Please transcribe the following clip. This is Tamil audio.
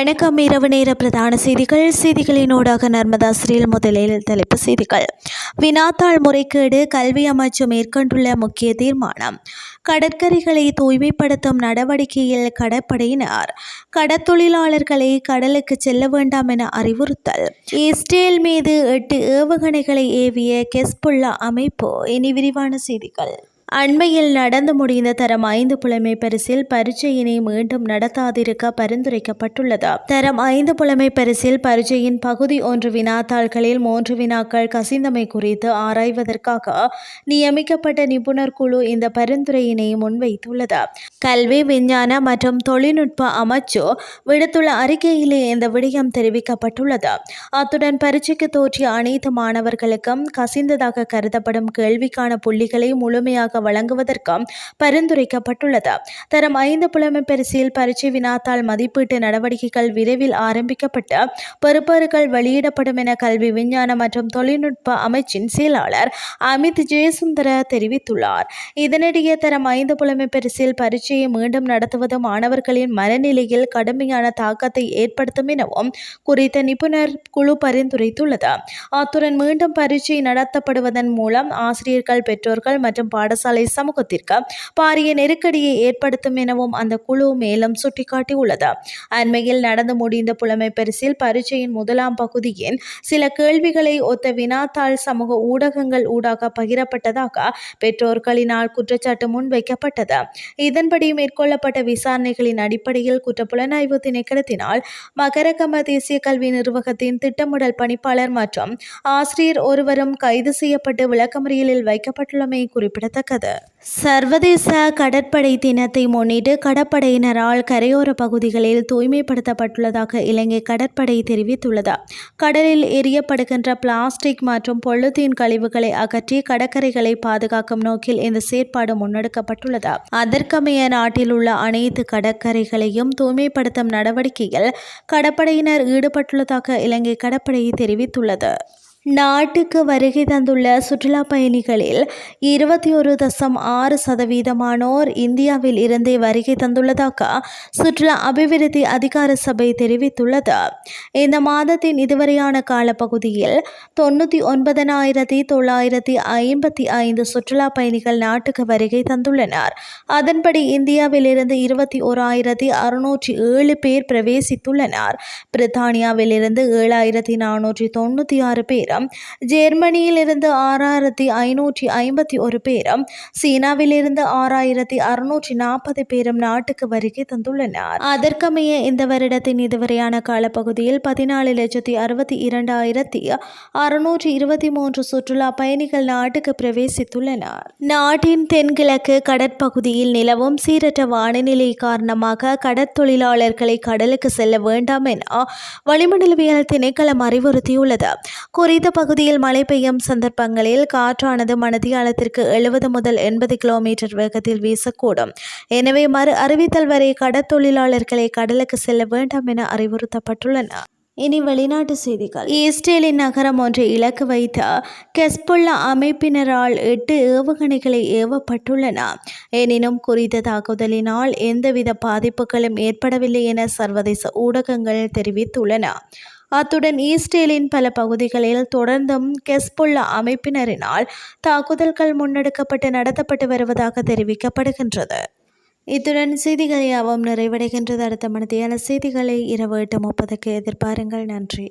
வணக்கம். இரவு நேர பிரதான செய்திகள். செய்திகளினூடாக நர்மதா ஸ்ரீல் முதலில் தலைப்பு செய்திகள். வினாத்தாள் முறைகேடு கல்வி அமைச்சு மேற்கொண்டுள்ள முக்கிய தீர்மானம். கடற்கரைகளை தூய்மைப்படுத்தும் நடவடிக்கையில் கடற்படையினர். கடற்தொழிலாளர்களை கடலுக்கு செல்ல வேண்டாம் என அறிவுறுத்தல். இஸ்ரேல் மீது எட்டு ஏவுகணைகளை ஏவிய கெஸ்புல்லா அமைப்பு. இனி விரிவான செய்திகள். அண்மையில் நடந்து முடிந்த தரம் ஐந்து புலமை பரிசில் பரீட்சையினை மீண்டும் நடத்தாதிருக்க பரிந்துரைக்கப்பட்டுள்ளது. தரம் ஐந்து புலமை பரிசில் பரீட்சையின் பகுதி ஒன்று வினாத்தாள்களில் மூன்று வினாக்கள் கசிந்தமை குறித்து ஆராய்வதற்காக நியமிக்கப்பட்ட நிபுணர் குழு இந்த பரிந்துரையினை முன்வைத்துள்ளது. கல்வி விஞ்ஞான மற்றும் தொழில்நுட்ப அமைச்சு விடுத்துள்ள அறிக்கையிலே இந்த விடயம் தெரிவிக்கப்பட்டுள்ளது. அத்துடன் பரீட்சைக்கு தோற்றிய அனைத்து மாணவர்களுக்கும் கசிந்ததாக கருதப்படும் கேள்விக்கான புள்ளிகளை முழுமையாக வழங்குவதற்கு பரிந்துரைக்கப்பட்டுள்ளது. தரம் ஐந்து புலமை பரிசில் பரீட்சை வினாத்தாள் மதிப்பீட்டு நடவடிக்கைகள் விரைவில் ஆரம்பிக்கப்பட்டு பெறுபேறுகள் வெளியிடப்படும் என கல்வி விஞ்ஞான மற்றும் தொழில்நுட்ப அமைச்சின் செயலாளர் அமித் ஜெயசுந்தர தெரிவித்துள்ளார். இதனிடையே தரம் ஐந்து புலமை பரிசில் பரீட்சையை மீண்டும் நடத்துவது மாணவர்களின் மனநிலையில் கடுமையான தாக்கத்தை ஏற்படுத்தும் எனவும் குறித்த நிபுணர் குழு பரிந்துரைத்துள்ளது. அத்துடன் மீண்டும் பரீட்சை நடத்தப்படுவதன் மூலம் ஆசிரியர்கள் பெற்றோர்கள் மற்றும் பாடசாலை பாடசாலை சமூகத்திற்கு பாரிய நெருக்கடியை ஏற்படுத்தும் எனவும் அந்த குழு மேலும் சுட்டிக்காட்டியுள்ளது. அண்மையில் நடந்து முடிந்த புலமை பரிசில் பரீட்சையின் முதலாம் பகுதியின் சில கேள்விகளை ஒத்த வினாத்தாள் சமூக ஊடகங்கள் ஊடாக பகிரப்பட்டதாக பெற்றோர்களினால் குற்றச்சாட்டு முன்வைக்கப்பட்டது இதன்படி மேற்கொள்ளப்பட்ட விசாரணைகளின் அடிப்படையில் குற்றப்புலனாய்வு திணைக்களத்தினால் மகரகம தேசிய கல்வி நிர்வாகத்தின் திட்டமிடல் பணிப்பாளர் மற்றும் ஆசிரியர் ஒருவரும் கைது செய்யப்பட்டு விளக்கமறியலில் வைக்கப்பட்டுள்ளமை குறிப்பிடத்தக்கது. வருகிறது சர்வதேச கடற்படை தினத்தை முன்னிட்டு கடற்படையினரால் கரையோர பகுதிகளில் தூய்மைப்படுத்தப்பட்டுள்ளதாக இலங்கை கடற்படை தெரிவித்துள்ளது. கடலில் எரியப்படுகின்ற பிளாஸ்டிக் மற்றும் பொழுத்தீன் கழிவுகளை அகற்றி கடற்கரைகளை பாதுகாக்கும் நோக்கில் இந்த செயற்பாடு முன்னெடுக்கப்பட்டுள்ளது. அதற்கமைய நாட்டில் உள்ள அனைத்து கடற்கரைகளையும் தூய்மைப்படுத்தும் நடவடிக்கையில் கடற்படையினர் ஈடுபட்டுள்ளதாக இலங்கை கடற்படை தெரிவித்துள்ளது. நாட்டுக்கு வருகை தந்துள்ள சுற்றுலா பயணிகளில் இருபத்தி ஒரு தசம் ஆறு சதவீதமானோர் இந்தியாவில் இருந்தே வருகை தந்துள்ளதாக சுற்றுலா அபிவிருத்தி அதிகார சபை தெரிவித்துள்ளது. இந்த மாதத்தின் இதுவரையான காலப்பகுதியில் தொண்ணூற்றி ஒன்பதனாயிரத்தி தொள்ளாயிரத்தி ஐம்பத்தி ஐந்து சுற்றுலா பயணிகள் நாட்டுக்கு வருகை தந்துள்ளனர். அதன்படி இந்தியாவிலிருந்து இருபத்தி ஓராயிரத்தி அறுநூற்றி ஏழு பேர் பிரவேசித்துள்ளனர். பிரித்தானியாவிலிருந்து ஏழாயிரத்தி நானூற்றி தொண்ணூற்றி ஆறு பேர் பேரும் ஜெர்மனியிலிருந்து ஆறாயிரத்தி ஐநூற்றி ஐம்பத்தி ஒரு பேரும் சீனாவிலிருந்து ஆறாயிரத்தி அறுநூற்றி நாற்பது பேரும் நாட்டுக்கு வருகை தந்துள்ளனர். அதற்கமைய இந்த வருடத்தின் இதுவரையான காலப்பகுதியில் பதினாலு லட்சத்தி அறுபத்தி இரண்டாயிரத்தி அறுநூற்றி இருபத்தி மூன்று சுற்றுலா பயணிகள் நாட்டுக்கு பிரவேசித்துள்ளனர். நாட்டின் தென்கிழக்கு கடற்பகுதியில் நிலவும் சீரற்ற வானிலை காரணமாக கடற்தொழிலாளர்களை கடலுக்கு செல்ல வேண்டாம் என வளிமண்டலவியல் திணைக்களம் அறிவுறுத்தியுள்ளது. குறித்த குறித்த பகுதியில் மழை பெய்யும் சந்தர்ப்பங்களில் காற்றானது மணத்தியாலத்திற்கு எழுபது முதல் எண்பது கிலோமீட்டர் வேகத்தில் வீசக்கூடும். எனவே மறு அறிவித்தல் வரை கடற்தொழிலாளர்களை கடலுக்கு செல்ல வேண்டாம் என அறிவுறுத்தப்பட்டுள்ளன. இனி வெளிநாட்டு செய்திகள். ஈஸ்டேலின் நகரம் ஒன்றை இலக்கு வைத்த கெஸ்புல்லா அமைப்பினரால் எட்டு ஏவுகணைகளை ஏவப்பட்டுள்ளன. எனினும் குறித்த தாக்குதலினால் எந்தவித பாதிப்புகளும் ஏற்படவில்லை என சர்வதேச ஊடகங்கள் தெரிவித்துள்ளன. அத்துடன் ஈஸ்டேலின் பல பகுதிகளில் தொடர்ந்தும் கெஸ்புல்லா அமைப்பினரினால் தாக்குதல்கள் முன்னெடுக்கப்பட்டு நடத்தப்பட்டு வருவதாக தெரிவிக்கப்படுகின்றது. இத்துடன் செய்திகள் யாவும் நிறைவடைகின்றது. அடுத்த மனதியான செய்திகளை இரவு எட்டு முப்பதுக்கு எதிர்பாருங்கள். நன்றி.